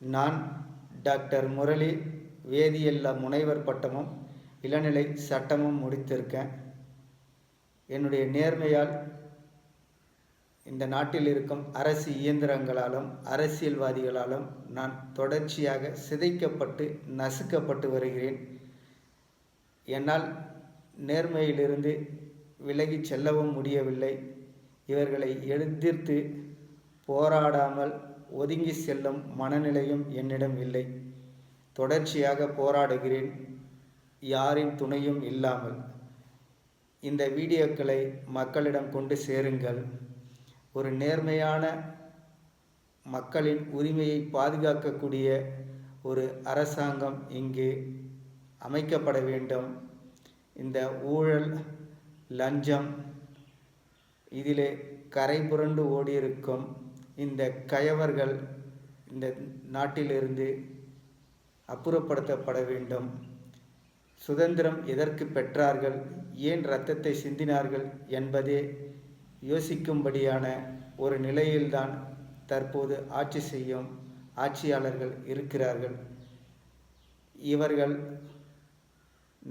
நான் டாக்டர் முரளி வேதியியல்ல முனைவர் பட்டமும் இளநிலை சட்டமும் முடித்திருக்கேன். என்னுடைய நேர்மையால் இந்த நாட்டில் இருக்கும் அரசு இயந்திரங்களாலும் அரசியல்வாதிகளாலும் நான் தொடர்ச்சியாக சிதைக்கப்பட்டு நசுக்கப்பட்டு வருகிறேன். என்னால் நேர்மையிலிருந்து விலகிச் செல்லவும் முடியவில்லை. இவர்களை எதிர்த்து போராடாமல் ஒதுங்கி செல்லும் மனநிலையும் என்னிடம் இல்லை. தொடர்ச்சியாக போராடுகிறேன். யாரின் துணையும் இல்லாமல். இந்த வீடியோக்களை மக்களிடம் கொண்டு சேருங்கள். ஒரு நேர்மையான மக்களின் உரிமையை பாதுகாக்கக்கூடிய ஒரு அரசாங்கம் இங்கு அமைக்கப்பட வேண்டும். இந்த ஊழல் லஞ்சம் இதிலே கரை புரண்டு ஓடியிருக்கும் இந்த கயவர்கள் இந்த நாட்டிலிருந்து அப்புறப்படுத்தப்பட வேண்டும். சுதந்திரம் எதற்கு பெற்றார்கள்? ஏன் இரத்தத்தை சிந்தினார்கள் என்பதே யோசிக்கும்படியான ஒரு நிலையில்தான் தற்போது ஆட்சி செய்யும் ஆட்சியாளர்கள் இருக்கிறார்கள். இவர்கள்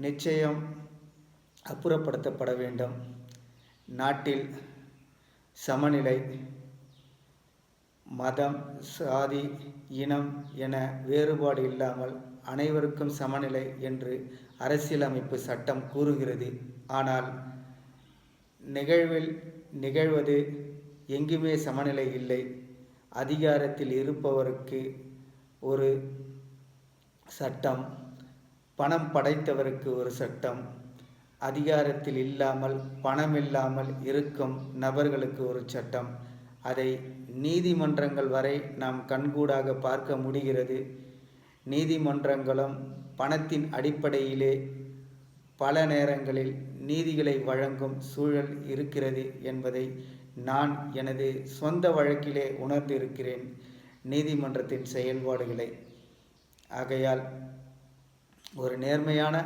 நிச்சயம் அப்புறப்படுத்தப்பட வேண்டும். நாட்டில் சமநிலை மதம் சாதி இனம் என வேறுபாடு இல்லாமல் அனைவருக்கும் சமநிலை என்று அரசியலமைப்பு சட்டம் கூறுகிறது. ஆனால் நிகழ்வில் நிகழ்வது எங்குமே சமநிலை இல்லை. அதிகாரத்தில் இருப்பவருக்கு ஒரு சட்டம் பணம் படைத்தவருக்கு ஒரு சட்டம் அதிகாரத்தில் இல்லாமல் பணம் இல்லாமல் இருக்கும் நபர்களுக்கு ஒரு சட்டம் அதை நீதிமன்றங்கள் வரை நாம் கண்கூடாக பார்க்க முடிகிறது. நீதிமன்றங்களும் பணத்தின் அடிப்படையிலே பல நேரங்களில் நீதிகளை வழங்கும் சூழல் இருக்கிறது என்பதை நான் எனது சொந்த வழக்கிலே உணர்ந்திருக்கிறேன். நீதிமன்றத்தின் செயல்பாடுகளை. ஆகையால் ஒரு நேர்மையான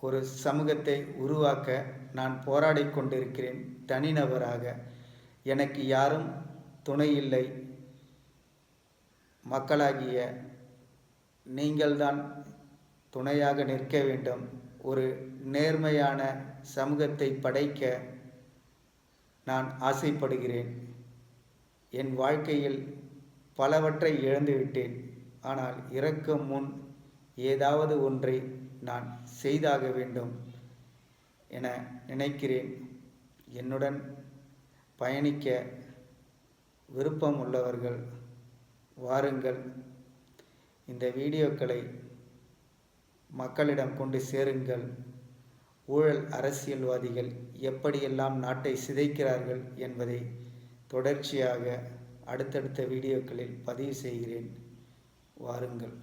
ஒரு சமூகத்தை உருவாக்க நான் போராடி கொண்டிருக்கிறேன் தனிநபராக. எனக்கு யாரும் துணை இல்லை. மக்களாகிய நீங்கள்தான் துணையாக நிற்க வேண்டும். ஒரு நேர்மையான சமூகத்தை படைக்க நான் ஆசைப்படுகிறேன். என் வாழ்க்கையில் பலவற்றை இழந்துவிட்டேன். ஆனால் இறக்கும் முன் ஏதாவது ஒன்றை நான் செய்தாக வேண்டும் என நினைக்கிறேன். என்னுடன் பயணிக்க விருப்பம் உள்ளவர்கள் வாருங்கள். இந்த வீடியோக்களை மக்களிடம் கொண்டு சேருங்கள். ஊழல் அரசியல்வாதிகள் எப்படியெல்லாம் நாட்டை சிதைக்கிறார்கள் என்பதை தொடர்ச்சியாக அடுத்தடுத்த வீடியோக்களில் பதிவு செய்கிறேன். வாருங்கள்.